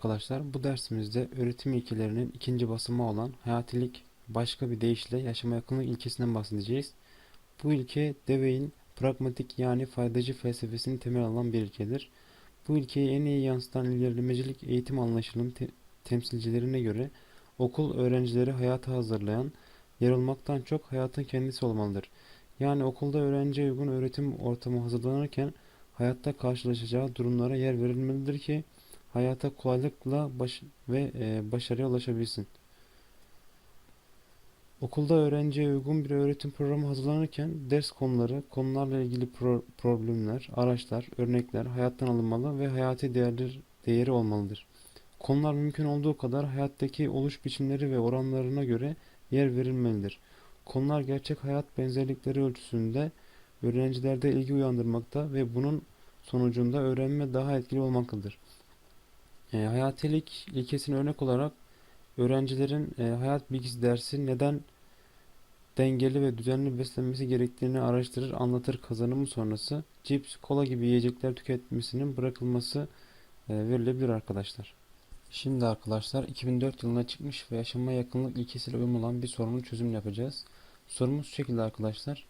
arkadaşlar. Bu dersimizde öğretim ilkelerinin ikinci basamağı olan hayatilik başka bir deyişle yaşama yakınlık ilkesinden bahsedeceğiz. Bu ilke Dewey'in pragmatik yani faydacı felsefesini temel alan bir ilkedir. Bu ilkeyi en iyi yansıtan ilerlemecilik eğitim anlayışının te- temsilcilerine göre okul öğrencileri hayata hazırlayan, yer olmaktan çok hayatın kendisi olmalıdır. Yani okulda öğrenciye uygun öğretim ortamı hazırlanırken hayatta karşılaşacağı durumlara yer verilmelidir ki hayata kolaylıkla baş ve e, başarıya ulaşabilsin. Okulda öğrenciye uygun bir öğretim programı hazırlanırken ders konuları, konularla ilgili pro- problemler, araçlar, örnekler hayattan alınmalı ve hayati değerler, değeri olmalıdır. Konular mümkün olduğu kadar hayattaki oluş biçimleri ve oranlarına göre yer verilmelidir. Konular gerçek hayat benzerlikleri ölçüsünde öğrencilerde ilgi uyandırmakta ve bunun sonucunda öğrenme daha etkili olmaktadır. E, hayatilik ilkesine örnek olarak öğrencilerin e, hayat bilgisi dersi neden dengeli ve düzenli beslenmesi gerektiğini araştırır, anlatır kazanımı sonrası cips, kola gibi yiyecekler tüketmesinin bırakılması e, verilebilir arkadaşlar. Şimdi arkadaşlar 2004 yılında çıkmış ve yaşama yakınlık ilkesiyle uyum olan bir sorunun çözümünü yapacağız. Sorumuz şu şekilde arkadaşlar.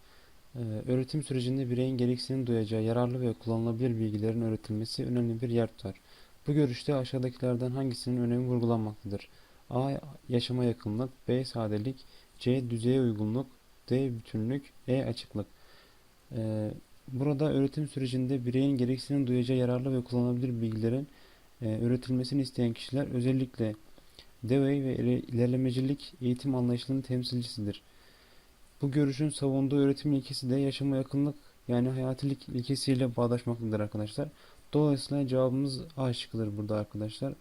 Ee, öğretim sürecinde bireyin gereksinim duyacağı yararlı ve kullanılabilir bilgilerin öğretilmesi önemli bir yer tutar. Bu görüşte aşağıdakilerden hangisinin önemi vurgulanmaktadır? A. Yaşama yakınlık B. Sadelik C. Düzeye uygunluk D. Bütünlük E. Açıklık Ee, Burada öğretim sürecinde bireyin gereksinim duyacağı yararlı ve kullanılabilir bilgilerin e, öğretilmesini isteyen kişiler özellikle Dewey ve iler- ilerlemecilik eğitim anlayışının temsilcisidir. Bu görüşün savunduğu öğretim ilkesi de yaşama yakınlık yani hayatilik ilkesiyle bağdaşmaktadır arkadaşlar. Dolayısıyla cevabımız A şıkkıdır burada arkadaşlar.